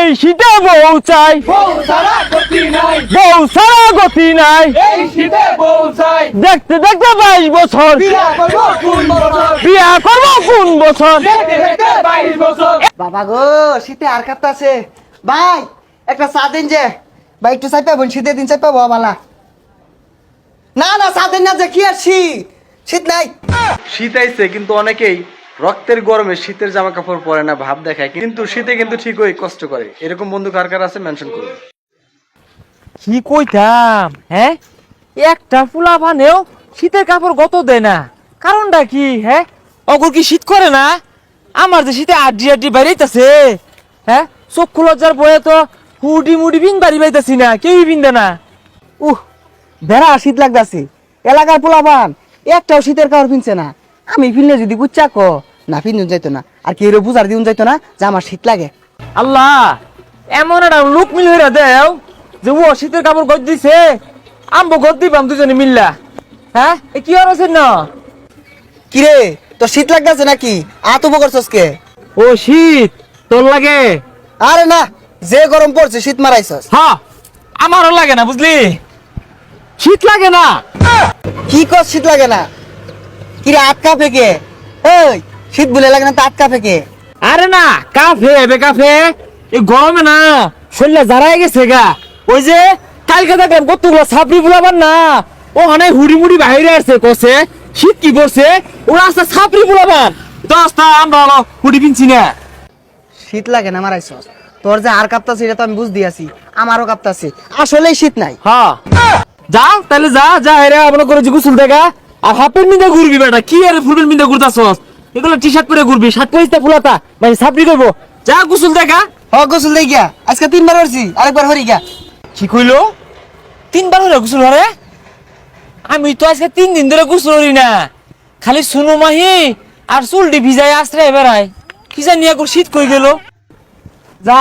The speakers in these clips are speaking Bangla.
এই শীতে বউ চাই। বউ সারা গতি নাই। দেখতে দেখতে বাইশ বছর। বিয়া করব কোন বছর? বাবা গো শীতে আর কাঁপতাছে ভাই একটা চা দিন যে। ভাই একটু চাই পাবো শীতের দিন চাই পাবো বালা। না না চা দিন না যে কি আর শীত? শীত নাই। শীত আইছে কিন্তু অনেকেই রক্তের গরমে শীতের জামা কাপড় পরে না ভাব দেখায়, কিন্তু শীতে কিন্তু ঠিকই কষ্ট করে। এরকম বন্ধু কার কার আছে মেনশন করুন। কি কইতাম হ্যাঁ? একটা ফুলা বানেও শীতের কাপড় গত দেয় না। কারণটা কি হ্যাঁ? অগর কি শীত করে না? আমার যে শীতে আড্ডি আড্ডি বাইরেইতাছে হ্যাঁ? চক্ষু লজ্জার বয়ে তো হুডি মুডি বিন বাড়ি বাইতাছি না, কেউই বিন্দে না। উহ বেড়া শীত লাগতাছে। এলাকার পোলাপান, একটাও শীতের কাপড় পিনছে না। আমি ফিরলে যদি গুচ্চা কো না ফিরুন যাইতো না। আর কি কেউ বুঝার দিন যাইতো না যে আমার শীত লাগে। আল্লাহ এমন একটা লোক মিল হইরা দেও যে ও শীতের কাপড় গদ দিছে আমবো গদ দিবাম দুজনে মিল্লা। হ্যাঁ? এ কি আর আছে না? কিরে তোর শীত লাগতাছে নাকি? আত উপকরছস কে? ও শীত তোর লাগে? আরে না যে গরম পড়ছে শীত মারাইছস। হ্যাঁ আমারও লাগে না বুঝলি? শীত লাগে না। কি কর শীত লাগে না? কিরে আটকা ফেকে? এই শীত বলে লাগে না তাত আটকা কে? আরে না কাফে বে কাফে এই গরমে না শরীরে জারাই গেছে গা। ওই যে কালকে দেখলাম কতগুলো ছাপড়ি বুলাবার না ও অনেক হুড়ি মুড়ি বাইরে আসছে কষে শীত কি করছে ও আসতে ছাপড়ি বুলাবার দশটা আমরা হলো হুড়ি পিনছি না। শীত লাগে না মারাইছস। তোর যে আর কাঁপতাছে এটা তো আমি বুঝ দিয়াছি আমারও কাঁপতাছে। আসলেই শীত নাই। হ্যাঁ যা তাহলে যা যা হেরে মনে করে যে গুসুল দেখা। আর হাফের মিন্দে ঘুরবি বেটা। কি আরে ফুলের মিন্দে ঘুরতাছস? এগুলো টি শার্ট পরে ঘুরবি শার্ট পরিস ফুলাতা মানে ছাপড়ি করব। যা গুসুল দেখা। হ গোসল দেই গিয়া। আজকে তিনবার হরছি আরেকবার হরি গিয়া। কি কইলো? তিনবার হলে গোসল হরে? আমি তো আজকে তিন দিন ধরে গোসল হরি না। খালি সুনু মাহি আর চুলটি ভিজাই আশ্রয় বেড়াই কি জানি এখন শীত কই গেল? যা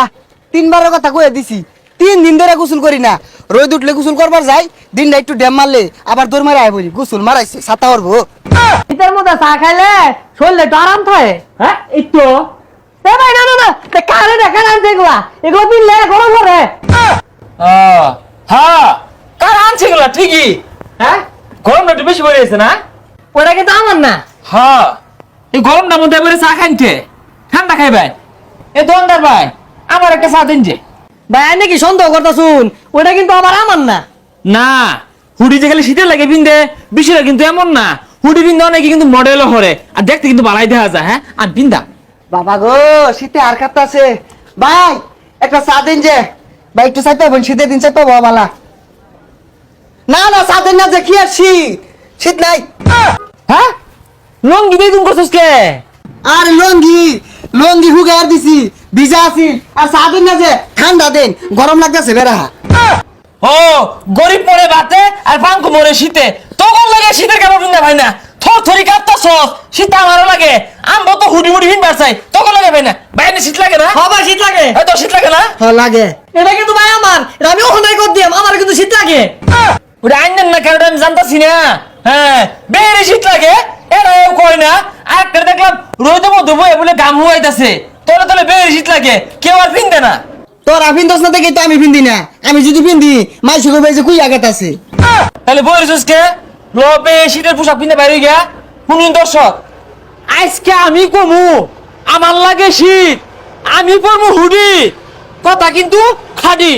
তিনবারের কথা কয়ে দিছি। তিন দিন ধরে গোসল করি না। রোদ উঠলে গোসল করবার যাই দিন দিনটা একটু ড্যাম মারলে আবার দৌড় মারে আয় বলি গোসল মারাইছে সাতা করব শীতের মধ্যে চা খাইলে শরীরে একটু আরাম থাকে। হ্যাঁ তো এ ভাই না না না তে কারে দেখা আনছে এগুলা এগুলো পিনলে গরম করে হ্যাঁ কার আনছে এগুলা? ঠিকই। হ্যাঁ? গরমটা একটু বেশি গেছে না? ওটা কিন্তু আমার না। হ্যাঁ এই গরমটা মধ্যে এবারে চা খাইতে ঠান্ডা খাইবাই। এ দোকানদার ভাই আমার একটা চা দিন যে। ভাই আমি নাকি সন্দেহ করতা শুন ওটা কিন্তু আবার আমার না। না হুডি যে খালি শীতের লাগে পিনতে বিষয়টা কিন্তু এমন না। হুডি পিনতে অনেকে কিন্তু মডেলও হরে আর দেখতে কিন্তু বালাই দেখা যায় হ্যাঁ? আর পিন্দা। বাবা গো শীতে আর কাঁপতাছে ভাই একটা চা দিন যে। ভাই একটু চাই পাবো শীতের দিন চাই পাবো বালা। না না চা দিন না যে কি আর শীত শীত নাই। হ্যাঁ? লঙ্গি দিয়ে তুমি করছিস কে? আর লঙ্গি লঙ্গি হুগে আর দিছি ভিজা আছি। আর চা দিন না যে ঠান্ডা দিন গরম লাগতেছে বেড়া। ও গরিব মরে বাতে আর পাঙ্কু মরে শীতে। তখন লাগে শীতের কাপড় পিন্দা ভাই না। থর থরি কাঁপতাছ শীত আমারও লাগে। আমবো তো হুডি মুডি পিনবার চাই তখন লাগে ভাই না। বাইরে শীত লাগে না? সবার শীত লাগে। তো শীত লাগে না? হ্যাঁ লাগে। এটা কিন্তু ভাই আমার। এটা আমি ওখানে কর দিয়াম আমার কিন্তু শীত লাগে। ওটা আইনেন না কেন আমি জানতাছি না। হ্যাঁ বেড়ে শীত লাগে এটা এও কয় না। আর একটা দেখলাম রোদে মধ্যে বয়ে বলে গাম হুয়াইতাছে তোলে তোলে বেড়ে শীত লাগে কেউ আর পিনতে না। তোর আফিন দোষ না দেখে তো আমি ফিন্দি না। আমি যদি ফিন্দি মাই কবে যে কুই আগাত আছে। তাহলে বই রেছিস কে লবে শীতের পোশাক পিনে বাইরে গিয়া শুনুন দর্শক, আজকে আমি কমু, আমার লাগে শীত, আমি পরবো হুডি, কথা কিন্তু খাডি